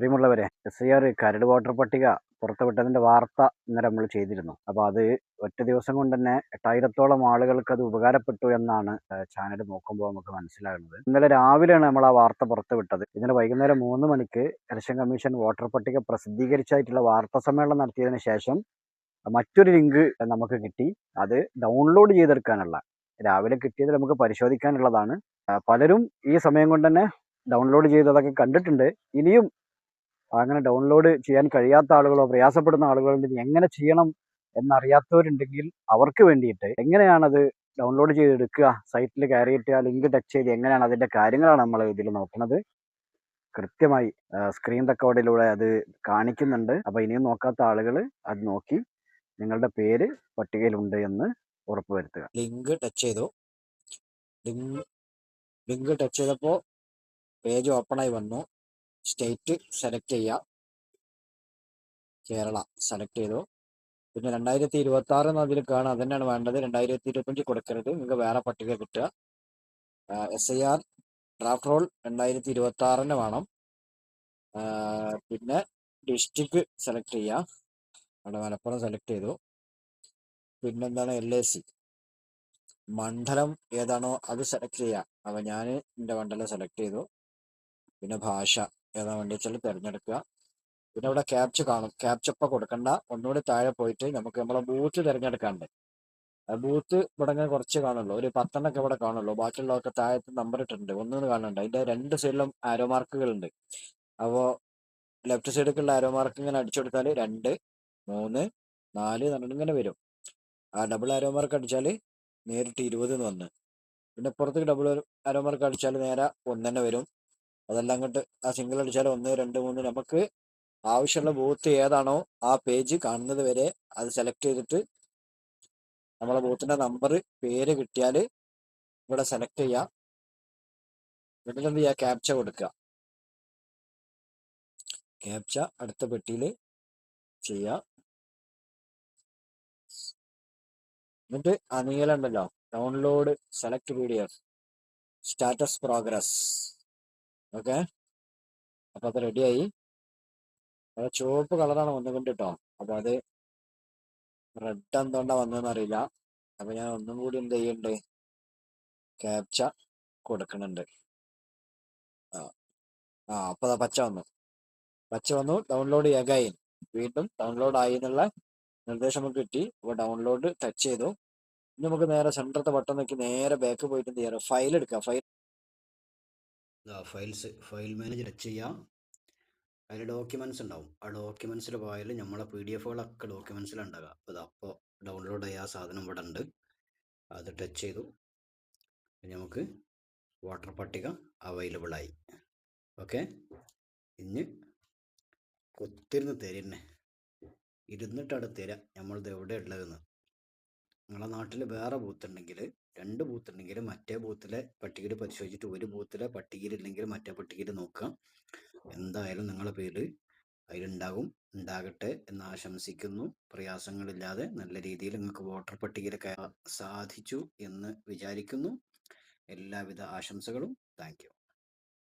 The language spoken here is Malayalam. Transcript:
പ്രിയമുള്ളവരെ എസ് ഐ ആർ കരട് വോട്ടർ പട്ടിക പുറത്തുവിട്ടതിന്റെ വാർത്ത ഇന്നലെ നമ്മൾ ചെയ്തിരുന്നു. അപ്പോൾ അത് ഒറ്റ ദിവസം കൊണ്ട് തന്നെ എട്ടായിരത്തോളം ആളുകൾക്ക് അത് ഉപകാരപ്പെട്ടു എന്നാണ് ചാനൽ നോക്കുമ്പോൾ നമുക്ക് മനസ്സിലാകുന്നത്. ഇന്നലെ രാവിലെയാണ് നമ്മൾ ആ വാർത്ത പുറത്തുവിട്ടത്. ഇന്നലെ വൈകുന്നേരം മൂന്ന് മണിക്ക് ഇലക്ഷൻ കമ്മീഷൻ വോട്ടർ പട്ടിക പ്രസിദ്ധീകരിച്ചായിട്ടുള്ള വാർത്താ സമ്മേളനം നടത്തിയതിന് ശേഷം മറ്റൊരു ലിങ്ക് നമുക്ക് കിട്ടി. അത് ഡൗൺലോഡ് ചെയ്തെടുക്കാനുള്ള രാവിലെ കിട്ടിയത് നമുക്ക് പരിശോധിക്കാനുള്ളതാണ്. പലരും ഈ സമയം കൊണ്ട് തന്നെ ഡൗൺലോഡ് ചെയ്തതൊക്കെ കണ്ടിട്ടുണ്ട്. ഇനിയും അങ്ങനെ ഡൗൺലോഡ് ചെയ്യാൻ കഴിയാത്ത ആളുകളോ പ്രയാസപ്പെടുന്ന ആളുകളോ ഉണ്ടെങ്കിൽ എങ്ങനെ ചെയ്യണം എന്നറിയാത്തവരുണ്ടെങ്കിൽ അവർക്ക് വേണ്ടിയിട്ട് എങ്ങനെയാണത് ഡൗൺലോഡ് ചെയ്തെടുക്കുക സൈറ്റിൽ കയറിയിട്ട് ആ ലിങ്ക് ടച്ച് ചെയ്ത് എങ്ങനെയാണ് അതിന്റെ കാര്യങ്ങളാണ് നമ്മൾ ഇതിൽ നോക്കുന്നത് കൃത്യമായി സ്ക്രീൻ റെക്കോർഡിലൂടെ അത് കാണിക്കുന്നുണ്ട്. അപ്പോൾ ഇനിയും നോക്കാത്ത ആളുകൾ അത് നോക്കി നിങ്ങളുടെ പേര് പട്ടികയിലുണ്ട് എന്ന് ഉറപ്പ് വരുത്തുക ലിങ്ക് ടച്ച് ചെയ്തു ലിങ്ക് ടച്ച് ചെയ്തപ്പോൾ പേജ് ഓപ്പണായി വന്നു. സ്റ്റേറ്റ് സെലക്ട് ചെയ്യുക കേരള സെലക്ട് ചെയ്തു. പിന്നെ രണ്ടായിരത്തി ഇരുപത്തി ആറ് എന്നതിൽ കാണാം തന്നെയാണ് വേണ്ടത്. രണ്ടായിരത്തി ഇരുപത്തഞ്ച് കൊടുക്കരുത്. നിങ്ങൾക്ക് വേറെ പട്ടിക കിട്ടുക. S I R draft roll രണ്ടായിരത്തി ഇരുപത്തി ആറിന് വേണം പിന്നെ ഡിസ്ട്രിക്ട് സെലക്ട് ചെയ്യുക അവിടെ മലപ്പുറം സെലക്ട് ചെയ്തു. പിന്നെന്താണ് എൽ എ സി മണ്ഡലം ഏതാണോ അത് സെലക്ട് ചെയ്യുക അപ്പം ഞാൻ എന്റെ മണ്ഡലം സെലക്ട് ചെയ്തു. പിന്നെ ഭാഷ. ഏതാ വേണ്ടി വെച്ചാൽ തിരഞ്ഞെടുക്കുക. പിന്നെ ഇവിടെ ക്യാപ്ച കാണും. ക്യാപ്ച ഇപ്പം കൊടുക്കണ്ട. ഒന്നുകൂടി താഴെ പോയിട്ട് നമുക്ക് നമ്മളെ ബൂത്ത് തിരഞ്ഞെടുക്കാണ്ട് ബൂത്ത് ഇവിടെ ഇങ്ങനെ കുറച്ച് കാണുള്ളൂ. ഒരു പത്തെണ്ണൊക്കെ ഇവിടെ കാണുള്ളൂ. ബാക്കിയുള്ളതൊക്കെ താഴത്ത് നമ്പർ ഇട്ടിട്ടുണ്ട്. ഒന്നും കാണുന്നുണ്ട്. അതിന്റെ രണ്ട് സൈഡിലും ആരോ മാർക്കുകൾ ഉണ്ട് അപ്പോൾ ലെഫ്റ്റ് സൈഡിലേക്കുള്ള ആരോ മാർക്ക് ഇങ്ങനെ അടിച്ചു കൊടുത്താൽ രണ്ട് മൂന്ന് നാല് എന്നിട്ട് ഇങ്ങനെ വരും. ആ ഡബിൾ ആരോ മാർക്ക് അടിച്ചാൽ നേരിട്ട് ഇരുപത് എന്ന് വന്ന്. പിന്നെ പുറത്തേക്ക് ഡബിൾ ആരോ മാർക്ക് അടിച്ചാൽ നേരെ ഒന്ന് വരും. അതെല്ലാം അങ്ങോട്ട് ആ സിംഗിൾ അടിച്ചാൽ ഒന്ന് രണ്ട് മൂന്ന് നമുക്ക് ആവശ്യമുള്ള ബൂത്ത് ഏതാണോ ആ പേജ് കാണുന്നത് വരെ അത് സെലക്ട് ചെയ്തിട്ട് നമ്മളെ ബൂത്തിന്റെ നമ്പർ പേര് കിട്ടിയാൽ ഇവിടെ സെലക്ട് ചെയ്യാം. എന്നിട്ട് എന്ത് ചെയ്യുക ക്യാപ്ച കൊടുക്കുക. ക്യാപ്ച അടുത്ത പെട്ടിയിൽ ചെയ്യുക എന്നിട്ട് ആ നീളുണ്ടല്ലോ download select P D F status progress okay. അപ്പൊ അത് റെഡിയായി അത് ചുവപ്പ് കളറാണ് വന്നുകൊണ്ട് കേട്ടോ അപ്പൊ അത് റെഡ് എന്തുകൊണ്ടാ വന്നതെന്ന് അറിയില്ല. അപ്പൊ ഞാൻ ഒന്നും കൂടി എന്ത് ചെയ്യുന്നുണ്ട് ക്യാപ്ച കൊടുക്കുന്നുണ്ട് ആ. ആ അപ്പൊ പച്ച വന്നു. പച്ച വന്നു. ഡൗൺലോഡ് അഗൈൻ വീണ്ടും ഡൗൺലോഡ് ആയി എന്നുള്ള നിർദ്ദേശം നമുക്ക് കിട്ടി. അപ്പോൾ ഡൗൺലോഡ് ടച്ച് ചെയ്തു. ഇനി നമുക്ക് നേരെ സെന്ററത്തെ ബട്ടൺ നോക്കി നേരെ ബാക്ക് പോയിട്ട് എന്ത് ചെയ്യാറ് ഫയൽ എടുക്കാം. File files file manager touch ചെയ്യാം. അതിൽ ഡോക്യുമെന്റ്സ് ഉണ്ടാവും. ആ ഡോക്യുമെന്റ്സിൽ പോയാൽ നമ്മളെ പി ഡി എഫുകളൊക്കെ ഡോക്യുമെൻസിലുണ്ടാകാം അപ്പോൾ അപ്പോൾ ഡൗൺലോഡ് ചെയ്യാൻ സാധനം ഇവിടെ ഉണ്ട്. അത് ടച്ച് ചെയ്തു. നമുക്ക് വാട്ടർ പട്ടിക അവൈലബിൾ ആയി. ഓക്കെ ഇനി കൊത്തിരുന്ന് തരുന്നേ. ഇരുന്നിട്ടാണ് തരാം നമ്മളിത് എവിടെ ഉള്ളതെന്ന്. നിങ്ങളെ നാട്ടിൽ വേറെ ബൂത്ത് ഉണ്ടെങ്കിൽ രണ്ട് ബൂത്ത് ഉണ്ടെങ്കിൽ മറ്റേ ബൂത്തിലെ പട്ടികയിൽ പരിശോധിച്ചിട്ട് ഒരു ബൂത്തിലെ പട്ടികയിൽ ഇല്ലെങ്കിൽ മറ്റേ പട്ടികയിൽ നോക്കുക. എന്തായാലും നിങ്ങളെ പേര് അതിലുണ്ടാകും. ഉണ്ടാകട്ടെ എന്ന് ആശംസിക്കുന്നു. പ്രയാസങ്ങളില്ലാതെ നല്ല രീതിയിൽ നിങ്ങൾക്ക് വോട്ടർ പട്ടികയിൽ സാധിച്ചു എന്ന് വിചാരിക്കുന്നു. എല്ലാവിധ ആശംസകളും. താങ്ക്